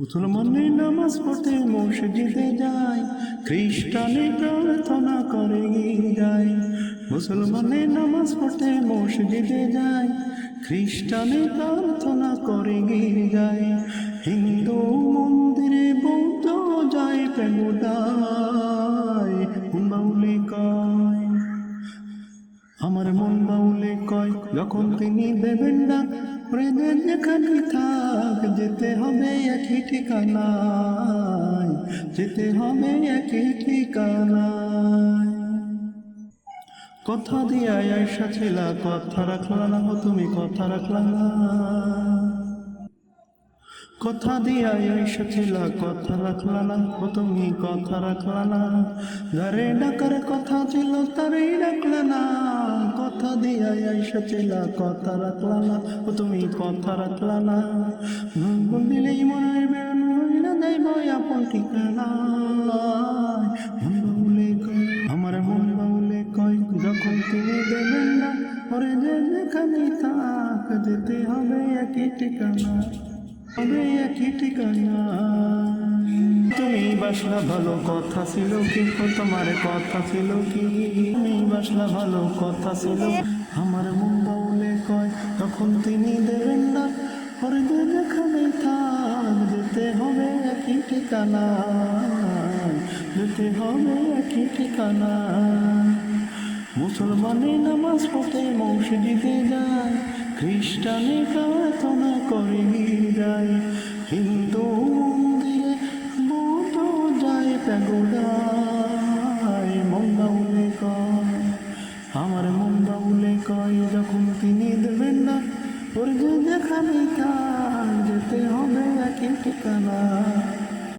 মুসলমানে নামাজ পড়তে মসজিদে যায় খ্রিস্টানে প্রার্থনা করে যায়। মুসলমানে নামাজ পড়তে মসজিদে যায় খ্রিস্টানে প্রার্থনা করে যায়। হিন্দু মন্দিরে বৌদ্ধ যায় প্রেমদায় বাউলি কয়। আমার মন বাউলে কয়, যখন তিনি দেবেন না প্রেমের যেখানে থাক যেতে হবে একই ঠিকানায়, যেতে হবে একই ঠিকানায়। কথা দিয়ে আয়সা ছিলা কথা রাখলা না তুমি, কথা রাখলা না। কথা দিয়া এসেছিল কথা রাখলা না তুমি, কথা রাখলা না। যারে ডাকার কথা ছিল তারে রাখলা না। কথা দিয়া এসেছিল কথা রাখলা না ও তুমি কথা রাখলা না। ভুল দিলেই মনে বেড়ানো না যাইব আপন ঠিকানা মন আমার মন বাউলে কয় যখন তুমি দেবেন না পরে যে যেখানে থাক যেতে হবে একই ঠিকানা হবে একই ঠিকানা। বাসলা ভালো কথা ছিল কি? তোমার কথা ছিল কি? বাসলা ভালো কথা ছিল। আমার মন বাউলে কয়, তখন তিনি দেবেন না। পরে যে যেখানে থাক, যেতে হবে একই ঠিকানা যেতে হবে একই ঠিকানা মুসলমানে নামাজ পড়তে মসজিদে যায়, খ্রিস্টানে প্রার্থনা করে ওর যে যেখানে থাক যেতে হবে একই ঠিকানা